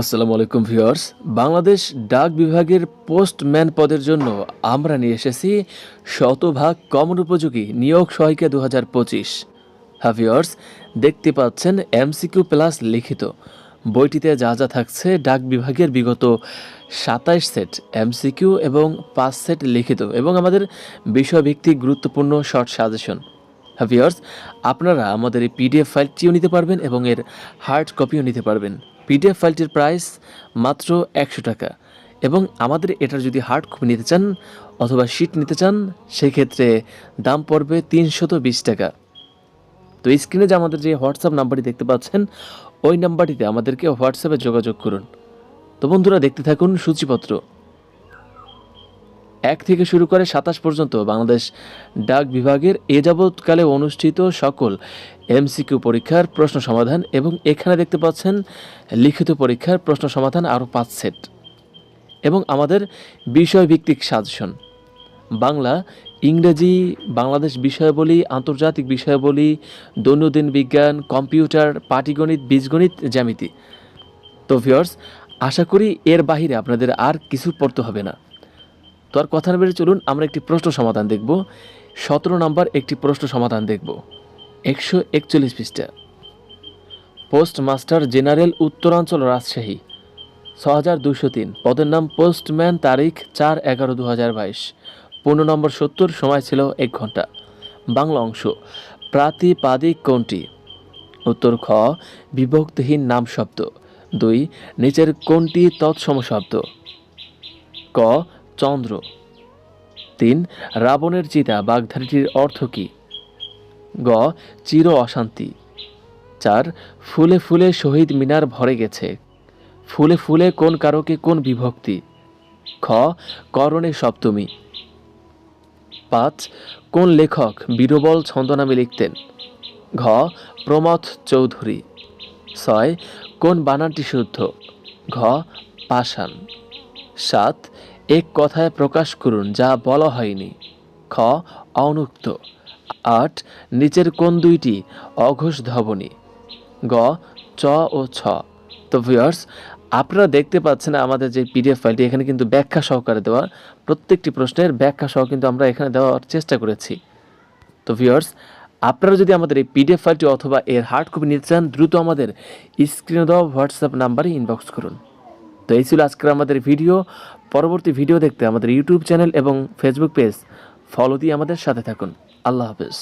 আসসালামু আলাইকুম ভিউয়ার্স। বাংলাদেশ ডাক বিভাগের পোস্টম্যান পদের জন্য আমরা নিয়ে এসেছি শতভাগ কমন উপযোগী নিয়োগ সহায়িকা দু হাজার পঁচিশ। হ্যাঁ ভিউয়ার্স, দেখতে পাচ্ছেন এমসিকিউ প্লাস লিখিত। বইটিতে যা যা থাকছে ডাক বিভাগের বিগত সাতাইশ সেট এমসিকিউ এবং পাঁচ সেট লিখিত এবং আমাদের বিষয়ভিত্তিক গুরুত্বপূর্ণ শর্ট সাজেশন। হ্যাঁ ভিউয়ার্স, আপনারা আমাদের এই পিডিএফ ফাইলটিও নিতে পারবেন এবং এর হার্ড কপিও নিতে পারবেন। পিডিএফ ফাইলটির প্রাইস মাত্র একশো টাকা। এবং আমাদের এটার যদি হার্ড কপি নিতে চান অথবা শিট নিতে চান, সেক্ষেত্রে দাম পড়বে তিনশত বিশ টাকা। তো স্ক্রিনে যে আমাদের যে হোয়াটসঅ্যাপ নাম্বারটি দেখতে পাচ্ছেন, ওই নাম্বারটিতে আমাদেরকে হোয়াটসঅ্যাপে যোগাযোগ করুন। তো বন্ধুরা দেখতে থাকুন সূচিপত্র। এক থেকে শুরু করে সাতাশ পর্যন্ত বাংলাদেশ ডাক বিভাগের এ যাবৎকালে অনুষ্ঠিত সকল এমসিকিউ পরীক্ষার প্রশ্ন সমাধান এবং এখানে দেখতে পাচ্ছেন লিখিত পরীক্ষার প্রশ্ন সমাধান আরও পাঁচ সেট এবং আমাদের বিষয়ভিত্তিক সাজেশন। বাংলা, ইংরেজি, বাংলাদেশ বিষয়াবলী, আন্তর্জাতিক বিষয়াবলী, দৈনন্দিন বিজ্ঞান, কম্পিউটার, পাটিগণিত, বীজগণিত জ্যামিতি। তো ভিউয়ার্স, আশা করি এর বাহিরে আপনাদের আর কিছু পড়তে হবে না। তো আর কথা না বেড়ে চলুন, আমরা একটি প্রশ্ন সমাধান দেখব। সতেরো নম্বর একটি প্রশ্ন সমাধান দেখব। একশো একচল্লিশ পৃষ্ঠা। পোস্ট মাস্টার জেনারেল উত্তরাঞ্চল রাজশাহী ছ হাজার দুশো তিন। পদের নাম পোস্টম্যান তারিখ চার এগারো দু হাজার বাইশ। পনেরো নম্বর সত্তর, সময় ছিল এক ঘণ্টা। বাংলা অংশ, প্রাতিপাদিক কোনটি? উত্তর খ, বিভক্তিহীন নাম শব্দ। দুই, নিচের কোনটি তৎসম শব্দ? ক চন্দ্র। তিন, রাবণের চিতা বাগধারীটির অর্থ কী? গ, চির অশান্তি। চার, ফুলে ফুলে শহীদ মিনার ভরে গেছে। ফুলে ফুলে কোন কারকে কোন বিভক্তি? খ, করণে সপ্তমী। পাঁচ, কোন লেখক বীরবল ছন্দনামে লিখতেন? ঘ, প্রমথ চৌধুরী। ছয়, কোন বানানটি শুদ্ধ? ঘ, পাষাণ। সাত এক কথায় প্রকাশ করুন, যা বলা হয়নি। খ, অনুক্ত। আট, নিচের কোন দুইটি অঘোষ ধ্বনি? গ, চ ও ছ। তো ভিউয়ার্স আপনারা দেখতে পাচ্ছেন আমাদের যে পিডিএফ ফাইলটি, এখানে কিন্তু ব্যাখ্যা সহকারে দেওয়া, প্রত্যেকটি প্রশ্নের ব্যাখ্যা সহ কিন্তু আমরা এখানে দেওয়ার চেষ্টা করেছি। তো ভিউয়ার্স আপনারা যদি আমাদের এই পিডিএফ ফাইলটি অথবা এর হার্ড কপি নিতে চান, দ্রুত আমাদের স্ক্রিনে দেওয়া হোয়াটসঅ্যাপ নাম্বারে ইনবক্স করুন। এই ছিল আজকের আমাদের ভিডিও। পরবর্তী ভিডিও দেখতে আমাদের ইউটিউব চ্যানেল এবং ফেসবুক পেজ ফলো দিয়ে আমাদের সাথে থাকুন। আল্লাহ হাফেজ।